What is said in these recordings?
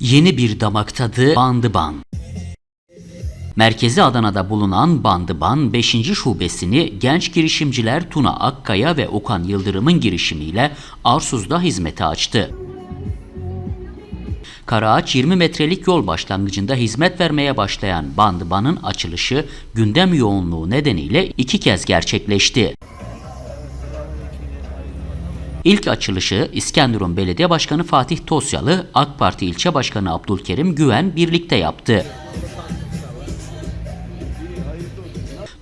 Yeni bir damak tadı Bandıban. Merkezi Adana'da bulunan Bandıban 5. şubesini genç girişimciler Tuna Akkaya ve Okan Yıldırım'ın girişimiyle Arsuz'da hizmete açtı. Karaağaç 20 metrelik yol başlangıcında hizmet vermeye başlayan Bandıban'ın açılışı gündem yoğunluğu nedeniyle iki kez gerçekleşti. İlk açılışı İskenderun Belediye Başkanı Fatih Tosyalı, AK Parti İlçe Başkanı Abdülkerim Güven birlikte yaptı.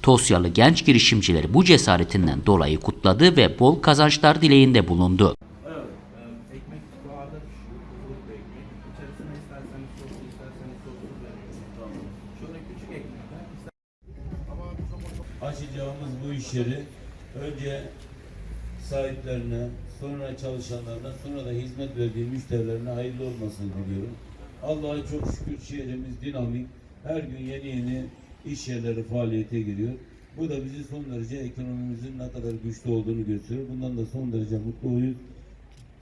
Tosyalı genç girişimcileri bu cesaretinden dolayı kutladı ve bol kazançlar dileğinde bulundu. Açacağımız bu iş yeri önce sahiplerine, sonra çalışanlarına, sonra da hizmet verdiği müşterilerine hayırlı olmasını diliyorum. Allah'a çok şükür şehrimiz dinamik. Her gün yeni yeni iş yerleri faaliyete giriyor. Bu da bizi son derece ekonomimizin ne kadar güçlü olduğunu gösteriyor. Bundan da son derece mutluyuz.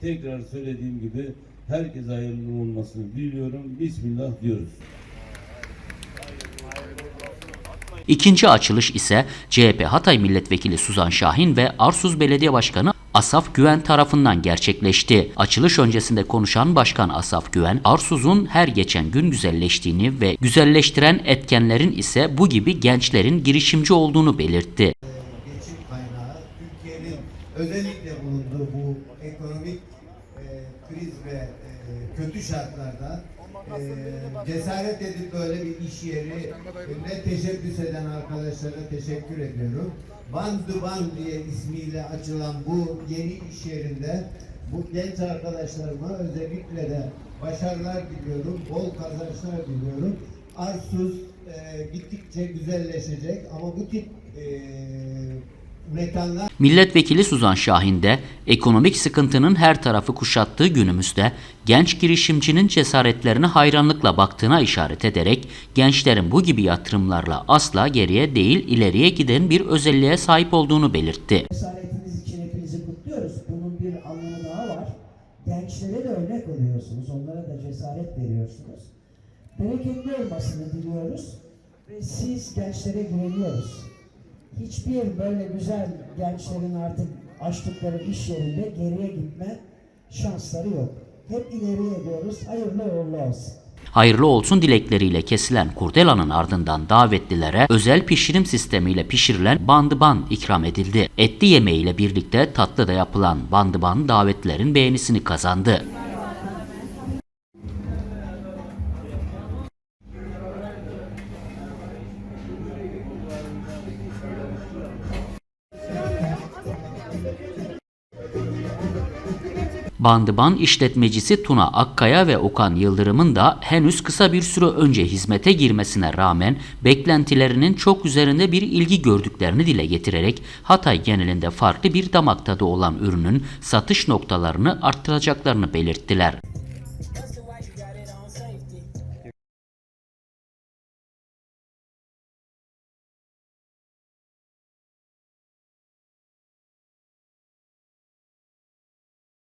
Tekrar söylediğim gibi herkese hayırlı olmasını diliyorum. Bismillah diyoruz. İkinci açılış ise CHP Hatay Milletvekili Suzan Şahin ve Arsuz Belediye Başkanı Asaf Güven tarafından gerçekleşti. Açılış öncesinde konuşan Başkan Asaf Güven, Arsuz'un her geçen gün güzelleştiğini ve güzelleştiren etkenlerin ise bu gibi gençlerin girişimci olduğunu belirtti. geçim kaynağı Türkiye'nin özellikle bulunduğu bu ekonomik kriz ve e, kötü şartlarda e, cesaret edip böyle bir iş yeri ne teşebbüs eden arkadaşlara teşekkür ediyorum. Bandıban diye ismiyle açılan bu yeni iş yerinde bu genç arkadaşlarıma özellikle de başarılar diliyorum, bol kazançlar diliyorum. Arsuz e, gittikçe güzelleşecek ama bu tip e, mekanlar Milletvekili Suzan Şahin de ekonomik sıkıntının her tarafı kuşattığı günümüzde genç girişimcinin cesaretlerine hayranlıkla baktığına işaret ederek gençlerin bu gibi yatırımlarla asla geriye değil ileriye giden bir özelliğe sahip olduğunu belirtti. Cesaretiniz için hepinizi kutluyoruz. Bunun bir anlamı daha var. Gençlere de örnek oluyorsunuz. Onlara da cesaret veriyorsunuz. Bereketli olmasını diliyoruz. Ve siz gençlere güveniyoruz. Hiçbir böyle güzel gençlerin artık açtıkları iş yerinde geriye gitme şansları yok. Hep ileriye ediyoruz. Hayırlı uğurlu olsun. Hayırlı olsun dilekleriyle kesilen kurdelanın ardından davetlilere özel pişirim sistemiyle pişirilen bandıban ikram edildi. Etli yemeğiyle birlikte tatlı da yapılan bandıban davetlilerin beğenisini kazandı. Bandıban işletmecisi Tuna Akkaya ve Okan Yıldırım'ın da henüz kısa bir süre önce hizmete girmesine rağmen beklentilerinin çok üzerinde bir ilgi gördüklerini dile getirerek Hatay genelinde farklı bir damak tadı olan ürünün satış noktalarını arttıracaklarını belirttiler.